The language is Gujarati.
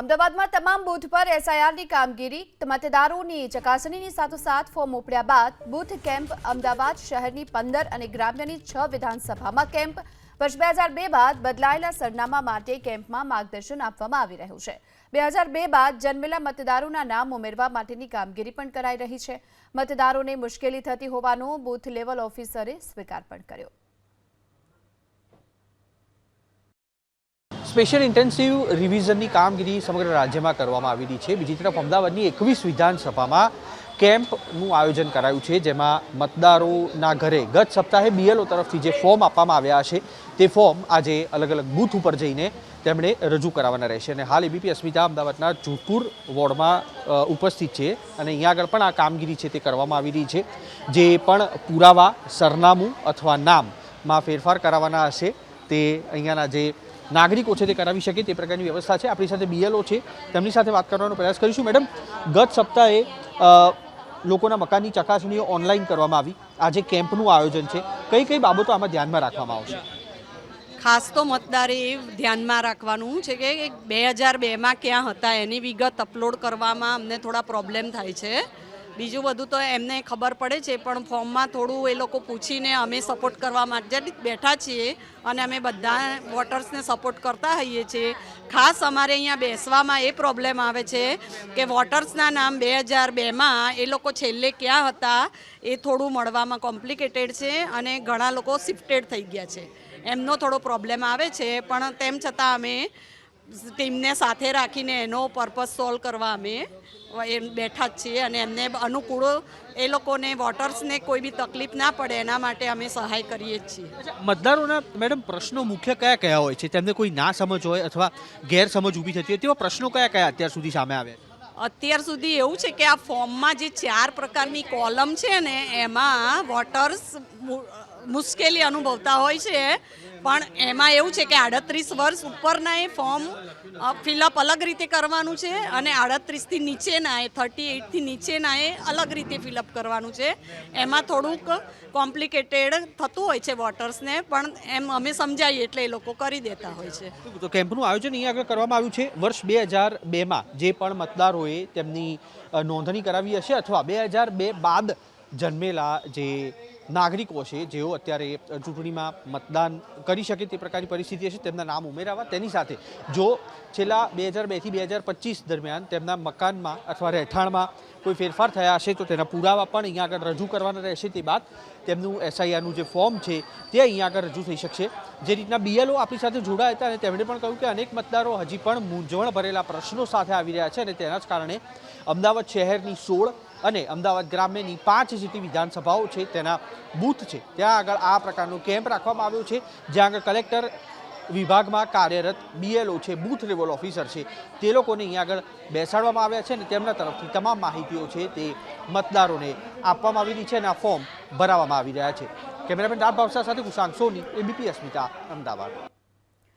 અમદાવાદમાં તમામ બૂથ પર એસઆઈઆરની કામગીરી, મતદારોની ચકાસણીની સાથોસાથ ફોર્મ ઉપડ્યા બાદ બૂથ કેમ્પ અમદાવાદ શહેરની પંદર અને ગ્રામ્યની છ વિધાનસભામાં કેમ્પ. વર્ષ બે હજાર બે બાદ બદલાયેલા સરનામા માટે કેમ્પમાં માર્ગદર્શન આપવામાં આવી રહ્યું છે. બે હજાર બે બાદ જન્મેલા મતદારોના નામ ઉમેરવા માટેની કામગીરી પણ કરાઈ રહી છે. મતદારોને મુશ્કેલી થતી હોવાનો બૂથ લેવલ ઓફિસરે સ્વીકાર પણ કર્યો. સ્પેશિયલ ઇન્ટેન્સિવ રિવિઝનની કામગીરી સમગ્ર રાજ્યમાં કરવામાં આવી છે. બીજી તરફ અમદાવાદની એકવીસ વિધાનસભામાં કેમ્પનું આયોજન કરાયું છે, જેમાં મતદારોના ઘરે ગત સપ્તાહે બીએલઓ તરફથી જે ફોર્મ આપવામાં આવ્યા છે, તે ફોર્મ આજે અલગ અલગ બૂથ ઉપર જઈને તેમણે રજૂ કરાવવાના રહેશે. અને હાલ એબીપી અસ્મિતા અમદાવાદના જોધપુર વોર્ડમાં ઉપસ્થિત છે અને અહીંયા આગળ પણ આ કામગીરી છે તે કરવામાં આવી રહી છે, જે પણ પુરાવા, સરનામું અથવા નામમાં ફેરફાર કરાવવાના હશે તે અહીંયાના જે નાગરિકો છે તે કરાવી શકે તે પ્રકારની વ્યવસ્થા છે. આપણી સાથે બીએલઓ છે. તેમની સાથે વાત કરવાનો પ્રયાસ કરીશું. મેડમ, ગત સપ્તાહે લોકોના મકાનની ચકાસણીઓ ઓનલાઈન કરવામાં આવી. આજે કેમ્પનું આયોજન છે. કઈ કઈ બાબતો આમાં ધ્યાનમાં રાખવામાં આવશે? ખાસ તો મતદારે એ ધ્યાનમાં રાખવાનું છે કે બે હજાર બેમાં ક્યાં હતા એની વિગત અપલોડ કરવામાં અમને થોડા પ્રોબ્લેમ થાય છે. બીજું બધું તો એમને ખબર પડે છે, પણ ફોર્મમાં થોડું એ લોકો પૂછીને અમે સપોર્ટ કરવા માટે બેઠા છીએ અને અમે બધા વોટર્સને સપોર્ટ કરતા હોઈએ છીએ. ખાસ અમારે અહીંયા બેસવામાં એ પ્રોબ્લેમ આવે છે કે વોટર્સના નામ બે હજાર બેમાં એ લોકો છેલ્લે ક્યાં હતા એ થોડું મળવામાં કોમ્પ્લિકેટેડ છે અને ઘણા લોકો શિફ્ટેડ થઈ ગયા છે. એમનો થોડો પ્રોબ્લેમ આવે છે, પણ તેમ છતાં અમે ટીમને સાથે રાખીને એનો પર્પઝ સોલ્વ કરવા અમે એમ બેઠા જ છીએ અને એમને અનુકૂળ એ લોકોને વોટર્સને કોઈ બી તકલીફ ના પડે એના માટે અમે સહાય કરીએ જ છીએ. મતદારોના મેડમ પ્રશ્નો મુખ્ય કયા કયા હોય છે? તેમને કોઈ ના સમજ હોય અથવા ગેરસમજ ઊભી થતી હોય તેવા પ્રશ્નો કયા કયા અત્યાર સુધી સામે આવ્યા અત્યાર સુધી એવું છે કે આ ફોર્મમાં જે ચાર પ્રકારની કોલમ છે ને એમાં વોટર્સ મુશ્કેલી અનુભવતા હોય છે. પણ એમાં એવું છે કે આડત્રીસ વર્ષ ઉપરના એ ફોર્મ ફિલઅપ અલગ રીતે કરવાનું છે અને આડત્રીસથી નીચેના એ થર્ટી એઇટથી નીચેના એ અલગ રીતે ફિલઅપ કરવાનું છે. એમાં થોડુંક કોમ્પ્લિકેટેડ થતું હોય છે વોટર્સને પણ એમ અમે સમજાવીએ એટલે એ લોકો કરી દેતા હોય છે. તો કેમ્પનું આયોજન અહીંયા આગળ કરવામાં આવ્યું છે. વર્ષ બે હજાર બેમાં જે પણ મતદારોએ તેમની નોંધણી કરાવી હશે અથવા બે હજાર બે બાદ જન્મેલા જે નાગરિકો છે, જેઓ અત્યારે ચૂંટણીમાં મતદાન કરી શકે તે પ્રકારની પરિસ્થિતિ હશે, તેમના નામ ઉમેરાવા. તેની સાથે જો છેલ્લા બે હજાર બેથી બે હજાર પચીસ દરમિયાન તેમના મકાનમાં અથવા રહેઠાણમાં કોઈ ફેરફાર થયા હશે તો તેના પુરાવા પણ અહીંયા આગળ રજૂ કરવાના રહેશે તે બાદ તેમનું એસઆઈઆરનું જે ફોર્મ છે તે અહીંયા આગળ રજૂ થઈ શકશે. જે રીતના બીએલઓ આપણી સાથે જોડાયા હતા અને તેમણે પણ કહ્યું કે અનેક મતદારો હજી પણ મૂંઝવણ ભરેલા પ્રશ્નો સાથે આવી રહ્યા છે અને તેના જ કારણે અમદાવાદ શહેરની સોળ અને અમદાવાદ ગ્રામ્યની પાંચ જેટલી વિધાનસભાઓ છે તેના બૂથ છે. ત્યાં આગળ આ પ્રકારનો કેમ્પ રાખવામાં આવ્યો છે, જ્યાં આગળ કલેક્ટર વિભાગમાં કાર્યરત બીએલઓ છે બૂથ લેવલ ઓફિસર છે. તે લોકોને અહીંયા આગળ બેસાડવામાં આવ્યા છે અને તેમના તરફથી તમામ માહિતીઓ છે તે મતદારોને આપવામાં આવી રહી છે અને આ ફોર્મ ભરાવવામાં આવી રહ્યા છે. કેમેરામેન રામ ભાવસા સાથે કુશાંક સોની એબીપી અસ્મિતા અમદાવાદ.